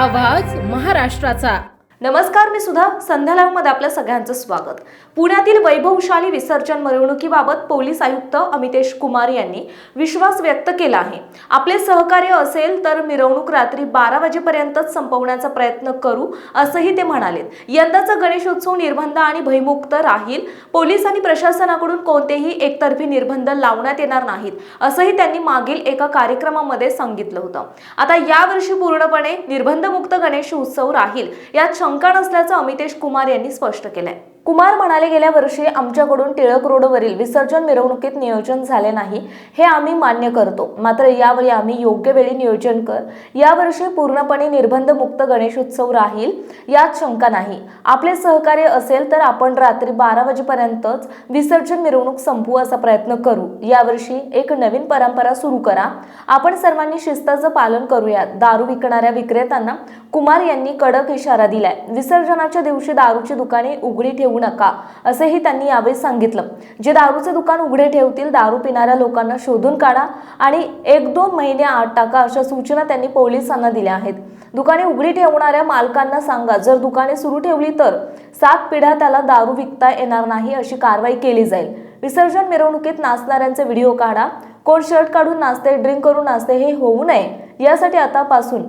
आवाज महाराष्ट्राचा. नमस्कार मी सुद्धा संध्या मध्ये आपल्या सगळ्यांचं स्वागत. पुण्यातील वैभवशाली विसर्जन मिरवणुकीबाबत पोलीस आयुक्त अमितेश कुमार यांनी विश्वास व्यक्त केला आहे. आपले सहकार्य असेल तर मिरवणूक रात्री बारा वाजेपर्यंतच संपवण्याचा प्रयत्न करू असंही ते म्हणाले यंदाचा गणेशोत्सव निर्बंध आणि भयमुक्त राहील. पोलीस आणि प्रशासनाकडून कोणतेही एकतर्फी निर्बंध लावण्यात येणार नाहीत असंही त्यांनी मागील एका कार्यक्रमामध्ये सांगितलं होतं. आता यावर्षी पूर्णपणे निर्बंधमुक्त गणेश उत्सव राहील यात शंका नसल्याचं अमितेश कुमार यांनी स्पष्ट केलंय. कुमार म्हणाले गेल्या वर्षी आमच्याकडून टिळक रोडवरील विसर्जन मिरवणुकीत नियोजन झाले नाही हे आम्ही मान्य करतो. मात्र यावेळी आम्ही योग्य वेळी नियोजन कर यावर्षी पूर्णपणे निर्बंधमुक्त गणेशोत्सव राहील यात शंका नाही. आपले सहकार्य असेल तर आपण रात्री बारा वाजेपर्यंतच विसर्जन मिरवणूक संपवू असा प्रयत्न करू. यावर्षी एक नवीन परंपरा सुरू करा. आपण सर्वांनी शिस्ताचं पालन करूयात. दारू विकणाऱ्या विक्रेत्यांना कुमार यांनी कडक इशारा दिलाय. विसर्जनाच्या दिवशी दारूची दुकाने उघडी ठेवून नका असेही त्यांनी यावेळी सांगितलं. जे दारूचे दुकान उघडे ठेवतील दारू पिणाऱ्या लोकांना शोधून काढा आणि एक दोन महिने आत टाका अशा सूचना त्यांनी पोलिसांना दिल्या आहेत. दुकाने उघडी ठेवणाऱ्या मालकांना सांगा जर दुकाने सुरू ठेवली तर सात पिढ्या त्याला दारू विकता येणार नाही अशी कारवाई केली जाईल. विसर्जन मिरवणुकीत नाचणाऱ्यांचे व्हिडिओ काढा कोण शर्ट काढून नाचते ड्रिंक करून नाचते हे होऊ नये यासाठी आतापासून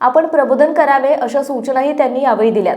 आपण प्रबोधन करावे अशा सूचनाही त्यांनी यावेळी दिल्यात.